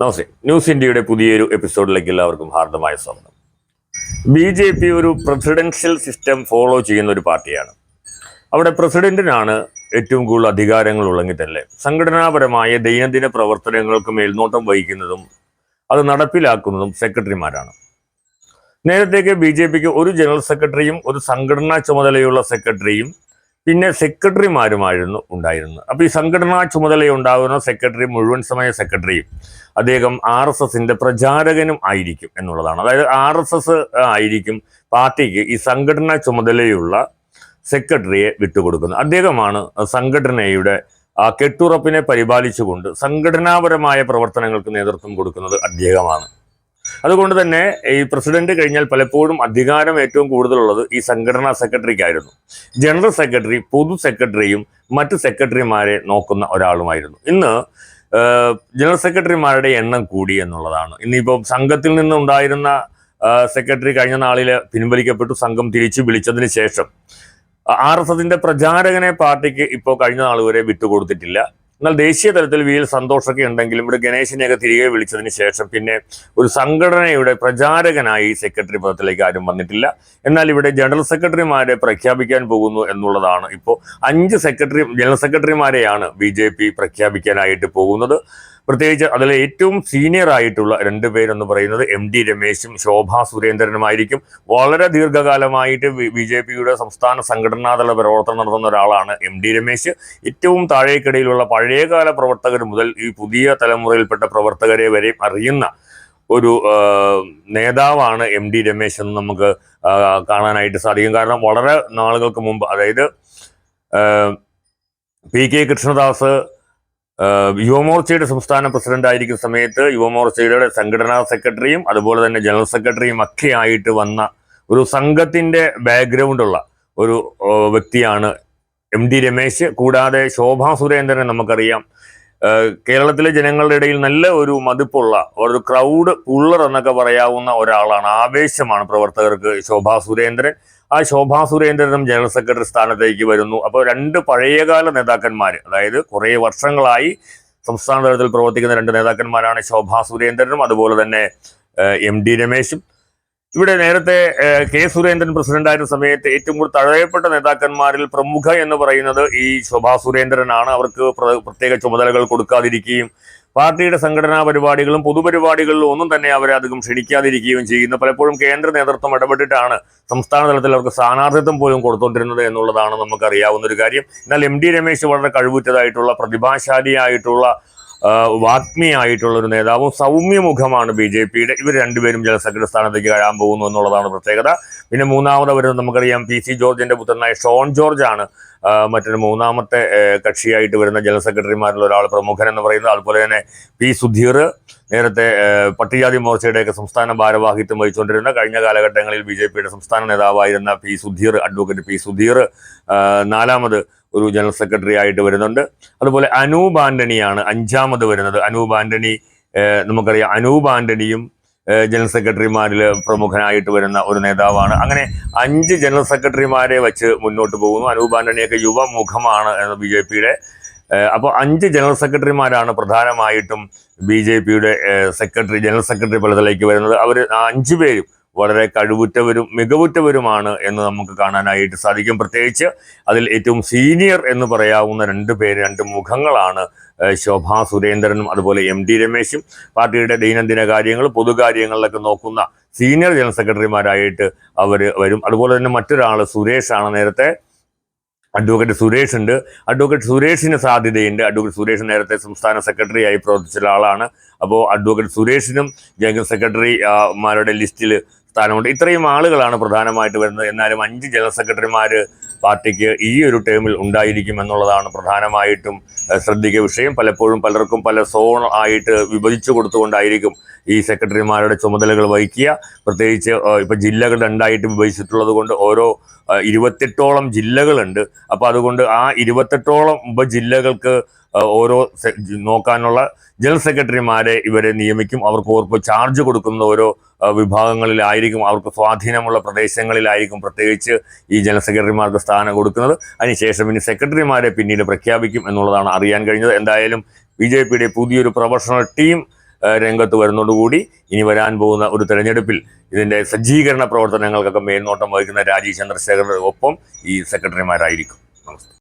നമസ്തേ. News ഇന്ത്യയുടെ പുതിയൊരു എപ്പിസോഡിലേക്ക് എല്ലാവർക്കും ഹാർദമായ സ്വാഗതം. ബി ജെ പി ഒരു പ്രസിഡൻഷ്യൽ സിസ്റ്റം ഫോളോ ചെയ്യുന്ന ഒരു പാർട്ടിയാണ്. അവിടെ പ്രസിഡന്റിനാണ് ഏറ്റവും കൂടുതൽ അധികാരങ്ങൾ ഉള്ളെങ്കിൽ തന്നെ സംഘടനാപരമായ ദൈനംദിന പ്രവർത്തനങ്ങൾക്ക് മേൽനോട്ടം വഹിക്കുന്നതും അത് നടപ്പിലാക്കുന്നതും സെക്രട്ടറിമാരാണ്. നേരത്തേക്ക് ബി ജെ പിക്ക് ഒരു ജനറൽ സെക്രട്ടറിയും ഒരു സംഘടനാ ചുമതലയുള്ള സെക്രട്ടറിയും പിന്നെ സെക്രട്ടറിമാരുമായിരുന്നു ഉണ്ടായിരുന്നത്. അപ്പോൾ ഈ സംഘടനാ ചുമതലയുണ്ടാകുന്ന സെക്രട്ടറി മുഴുവൻ സമയ സെക്രട്ടറിയും അദ്ദേഹം ആർ എസ് എസിന്റെ പ്രചാരകനും ആയിരിക്കും എന്നുള്ളതാണ്. അതായത് ആർ എസ് എസ് ആയിരിക്കും പാർട്ടിക്ക് ഈ സംഘടനാ ചുമതലയുള്ള സെക്രട്ടറിയെ വിട്ടുകൊടുക്കുന്നത്. അദ്ദേഹമാണ് സംഘടനയുടെ ആ കെട്ടുറപ്പിനെ പരിപാലിച്ചുകൊണ്ട് സംഘടനാപരമായ പ്രവർത്തനങ്ങൾക്ക് നേതൃത്വം കൊടുക്കുന്നത് അദ്ദേഹമാണ്. അതുകൊണ്ട് തന്നെ ഈ പ്രസിഡന്റ് കഴിഞ്ഞാൽ പലപ്പോഴും അധികാരം ഏറ്റവും കൂടുതലുള്ളത് ഈ സംഘടനാ സെക്രട്ടറിക്കായിരുന്നു. ജനറൽ സെക്രട്ടറി പൊതു സെക്രട്ടറിയും മറ്റ് സെക്രട്ടറിമാരെ നോക്കുന്ന ഒരാളുമായിരുന്നു. ഇന്ന് ജനറൽ സെക്രട്ടറിമാരുടെ എണ്ണം കൂടി എന്നുള്ളതാണ്. ഇന്നിപ്പോൾ സംഘത്തിൽ നിന്നുണ്ടായിരുന്ന സെക്രട്ടറി കഴിഞ്ഞ നാളിൽ പിൻവലിക്കപ്പെട്ടു സംഘം തിരിച്ചു വിളിച്ചതിന് ശേഷം ആർ എസ് എസിന്റെ പ്രചാരകനെ പാർട്ടിക്ക് ഇപ്പോൾ കഴിഞ്ഞ നാൾ വരെ വിട്ടുകൊടുത്തിട്ടില്ല. എന്നാൽ ദേശീയ തലത്തിൽ വീൽ സന്തോഷമൊക്കെ ഉണ്ടെങ്കിലും ഇവിടെ ഗണേശനെയൊക്കെ തിരികെ വിളിച്ചതിന് ശേഷം പിന്നെ ഒരു സംഘടനയുടെ പ്രചാരകനായി സെക്രട്ടറി പദത്തിലേക്ക് ആരും വന്നിട്ടില്ല. എന്നാൽ ഇവിടെ ജനറൽ സെക്രട്ടറിമാരെ പ്രഖ്യാപിക്കാൻ പോകുന്നു എന്നുള്ളതാണ്. ഇപ്പോൾ അഞ്ച് സെക്രട്ടറി ജനറൽ സെക്രട്ടറിമാരെയാണ് ബി പ്രഖ്യാപിക്കാനായിട്ട് പോകുന്നത്. പ്രത്യേകിച്ച് അതിൽ ഏറ്റവും സീനിയർ ആയിട്ടുള്ള രണ്ട് പേരെന്ന് പറയുന്നത് എം ഡി രമേശും ശോഭാ സുരേന്ദ്രനുമായിരിക്കും. വളരെ ദീർഘകാലമായിട്ട് ബി ജെ പിയുടെ സംസ്ഥാന സംഘടനാതല പ്രവർത്തനം നടത്തുന്ന ഒരാളാണ് എം ഡി രമേശ്. ഏറ്റവും താഴേക്കിടയിലുള്ള പഴയകാല പ്രവർത്തകർ മുതൽ ഈ പുതിയ തലമുറയിൽപ്പെട്ട പ്രവർത്തകരെ വരെ അറിയുന്ന ഒരു നേതാവാണ് എം ഡി രമേശ് എന്ന് നമുക്ക് കാണാനായിട്ട് സാധിക്കും. കാരണം വളരെ നാളുകൾക്ക് മുമ്പ് അതായത് പി കെ കൃഷ്ണദാസ് യുവമോർച്ചയുടെ സംസ്ഥാന പ്രസിഡന്റ് ആയിരിക്കുന്ന സമയത്ത് യുവമോർച്ചയുടെ സംഘടനാ സെക്രട്ടറിയും അതുപോലെ തന്നെ ജനറൽ സെക്രട്ടറിയും ഒക്കെ ആയിട്ട് വന്ന ഒരു സംഘത്തിന്റെ ബാക്ക്ഗ്രൗണ്ടുള്ള ഒരു വ്യക്തിയാണ് എം ഡി രമേശ്. കൂടാതെ ശോഭാ സുരേന്ദ്രനെ നമുക്കറിയാം. കേരളത്തിലെ ജനങ്ങളുടെ ഇടയിൽ നല്ല ഒരു മതിപ്പുള്ള ഒരു ക്രൗഡ് പുള്ളർ എന്നൊക്കെ പറയാവുന്ന ഒരാളാണ് ആവേശമാണ് പ്രവർത്തകർക്ക് ശോഭാ സുരേന്ദ്രൻ. ആ ശോഭാ സുരേന്ദ്രനും ജനറൽ സെക്രട്ടറി സ്ഥാനത്തേക്ക് വരുന്നു. അപ്പോൾ രണ്ട് പഴയകാല നേതാക്കന്മാർ അതായത് കുറേ വർഷങ്ങളായി സംസ്ഥാന തലത്തിൽ പ്രവർത്തിക്കുന്ന രണ്ട് നേതാക്കന്മാരാണ് ശോഭാ സുരേന്ദ്രനും അതുപോലെ തന്നെ എം ഡി രമേശും. ഇവിടെ നേരത്തെ കെ സുരേന്ദ്രൻ പ്രസിഡന്റായിരുന്ന സമയത്ത് ഏറ്റവും കൂടുതൽ തഴയപ്പെട്ട നേതാക്കന്മാരിൽ പ്രമുഖ എന്ന് പറയുന്നത് ഈ ശോഭാ സുരേന്ദ്രനാണ്. അവർക്ക് പ്രത്യേക ചുമതലകൾ കൊടുക്കാതിരിക്കുകയും പാർട്ടിയുടെ സംഘടനാ പരിപാടികളും പൊതുപരിപാടികളിലും ഒന്നും തന്നെ അവരെ അധികം ക്ഷണിക്കാതിരിക്കുകയും ചെയ്യുന്ന. പലപ്പോഴും കേന്ദ്ര നേതൃത്വം ഇടപെട്ടിട്ടാണ് സംസ്ഥാന തലത്തിൽ അവർക്ക് സ്ഥാനാർത്ഥിത്വം പോലും കൊടുത്തുകൊണ്ടിരുന്നത് എന്നുള്ളതാണ് നമുക്കറിയാവുന്ന ഒരു കാര്യം. എന്നാൽ എം ഡി രമേശ് വളരെ കഴിവുറ്റതായിട്ടുള്ള പ്രതിഭാശാലിയായിട്ടുള്ള വാഗ്മിയായിട്ടുള്ള ഒരു നേതാവും സൗമ്യമുഖമാണ് ബി ജെ പിയുടെ. ഇവർ രണ്ടുപേരും സെക്രട്ടറി സ്ഥാനത്തേക്ക് കഴിയാൻ പോകുന്നു എന്നുള്ളതാണ് പ്രത്യേകത. പിന്നെ മൂന്നാമത് വരുന്നത് നമുക്കറിയാം പി സി ജോർജിന്റെ പുത്രനായ ഷോൺ ജോർജ് ആണ് മറ്റൊരു മൂന്നാമത്തെ കക്ഷിയായിട്ട് വരുന്ന ജനറൽ സെക്രട്ടറിമാരിൽ ഒരാൾ പ്രമുഖൻ എന്ന് പറയുന്നത്. അതുപോലെ തന്നെ പി സുധീർ നേരത്തെ പട്ടികജാതി മോർച്ചയുടെയൊക്കെ സംസ്ഥാന ഭാരവാഹിത്വം വഹിച്ചുകൊണ്ടിരുന്ന കഴിഞ്ഞ കാലഘട്ടങ്ങളിൽ ബി ജെ പിയുടെ സംസ്ഥാന നേതാവായിരുന്ന P Sudheer advocate P Sudheer. നാലാമത് ഒരു ജനറൽ സെക്രട്ടറി ആയിട്ട് വരുന്നുണ്ട്. അതുപോലെ അനൂപ് ആന്റണിയാണ് അഞ്ചാമത് വരുന്നത്. അനൂപ് ആന്റണി നമുക്കറിയാം അനൂപ് ആന്റണിയും ജനറൽ സെക്രട്ടറിമാരിൽ പ്രമുഖനായിട്ട് വരുന്ന ഒരു നേതാവാണ്. അങ്ങനെ അഞ്ച് ജനറൽ സെക്രട്ടറിമാരെ വെച്ച് മുന്നോട്ട് പോകുന്നു. അനൂപ് ആന്റണിയൊക്കെ യുവമുഖമാണ് എന്ന് ബി ജെ പിയുടെ അപ്പോൾ അഞ്ച് ജനറൽ സെക്രട്ടറിമാരാണ് പ്രധാനമായിട്ടും ബി ജെ പിയുടെ സെക്രട്ടറി ജനറൽ സെക്രട്ടറി പലതിലേക്ക് വരുന്നത്. അവർ അഞ്ചു പേരും വളരെ കഴിവുറ്റവരും മികവുറ്റവരുമാണ് എന്ന് നമുക്ക് കാണാനായിട്ട് സാധിക്കും. പ്രത്യേകിച്ച് അതിൽ ഏറ്റവും സീനിയർ എന്ന് പറയാവുന്ന രണ്ട് പേര് രണ്ട് മുഖങ്ങളാണ് ശോഭാ സുരേന്ദ്രനും അതുപോലെ എം ടി രമേശും. പാർട്ടിയുടെ ദൈനംദിന കാര്യങ്ങൾ പൊതുകാര്യങ്ങളിലൊക്കെ നോക്കുന്ന സീനിയർ ജനറൽ സെക്രട്ടറിമാരായിട്ട് അവർ വരും. അതുപോലെ തന്നെ മറ്റൊരാൾ സുരേഷാണ് നേരത്തെ. അഡ്വക്കേറ്റ് സുരേഷ് ഉണ്ട്. അഡ്വക്കേറ്റ് സുരേഷിന് സാധ്യതയുണ്ട്. അഡ്വക്കേറ്റ് സുരേഷ് നേരത്തെ സംസ്ഥാന സെക്രട്ടറി ആയി പ്രവർത്തിച്ച ഒരാളാണ്. അപ്പോൾ അഡ്വക്കേറ്റ് സുരേഷിനും ജനറൽ സെക്രട്ടറിമാരുടെ മാരുടെ ലിസ്റ്റിൽ സ്ഥാനമുണ്ട്. ഇത്രയും ആളുകളാണ് പ്രധാനമായിട്ട് വരുന്നത്. എന്നാലും അഞ്ച് ജനറൽ സെക്രട്ടറിമാർ പാർട്ടിക്ക് ഈ ഒരു ടേമിൽ ഉണ്ടായിരിക്കും എന്നുള്ളതാണ് പ്രധാനമായിട്ടും ശ്രദ്ധിക്കുക വിഷയം. പലപ്പോഴും പലർക്കും പല സോൺ ആയിട്ട് വിഭജിച്ചു കൊടുത്തുകൊണ്ടായിരിക്കും ഈ സെക്രട്ടറിമാരുടെ ചുമതലകൾ വഹിക്കുക. പ്രത്യേകിച്ച് ഇപ്പോൾ ഇപ്പൊ ജില്ലകൾ രണ്ടായിട്ട് വിഭജിച്ചിട്ടുള്ളത് കൊണ്ട് ഓരോ ഇരുപത്തെട്ടോളം ജില്ലകളുണ്ട്. അപ്പോൾ അതുകൊണ്ട് ആ ഇരുപത്തെട്ടോളം ഉപജില്ലകൾക്ക് ഓരോ നോക്കാനുള്ള ജനറൽ സെക്രട്ടറിമാരെ ഇവരെ നിയമിക്കും. അവർക്ക് ഓർപ്പ് ചാർജ് കൊടുക്കുന്ന ഓരോ വിഭാഗങ്ങളിലായിരിക്കും അവർക്ക് സ്വാധീനമുള്ള പ്രദേശങ്ങളിലായിരിക്കും പ്രത്യേകിച്ച് ഈ ജനറൽ സെക്രട്ടറിമാർക്ക് സ്ഥാനം കൊടുക്കുന്നത്. അതിനുശേഷം ഇനി സെക്രട്ടറിമാരെ പിന്നീട് പ്രഖ്യാപിക്കും എന്നുള്ളതാണ് അറിയാൻ കഴിഞ്ഞത്. എന്തായാലും ബി ജെ പിയുടെ പുതിയൊരു പ്രൊഫഷണൽ ടീം രംഗത്ത് വരുന്നതോടുകൂടി ഇനി വരാൻ പോകുന്ന ഒരു തെരഞ്ഞെടുപ്പിൽ ഇതിന്റെ സജ്ജീകരണ പ്രവർത്തനങ്ങൾക്കൊക്കെ മേൽനോട്ടം വഹിക്കുന്ന രാജീവ് ചന്ദ്രശേഖരന്റെ ഒപ്പം ഈ സെക്രട്ടറിമാരായിരിക്കും. നമസ്തേ.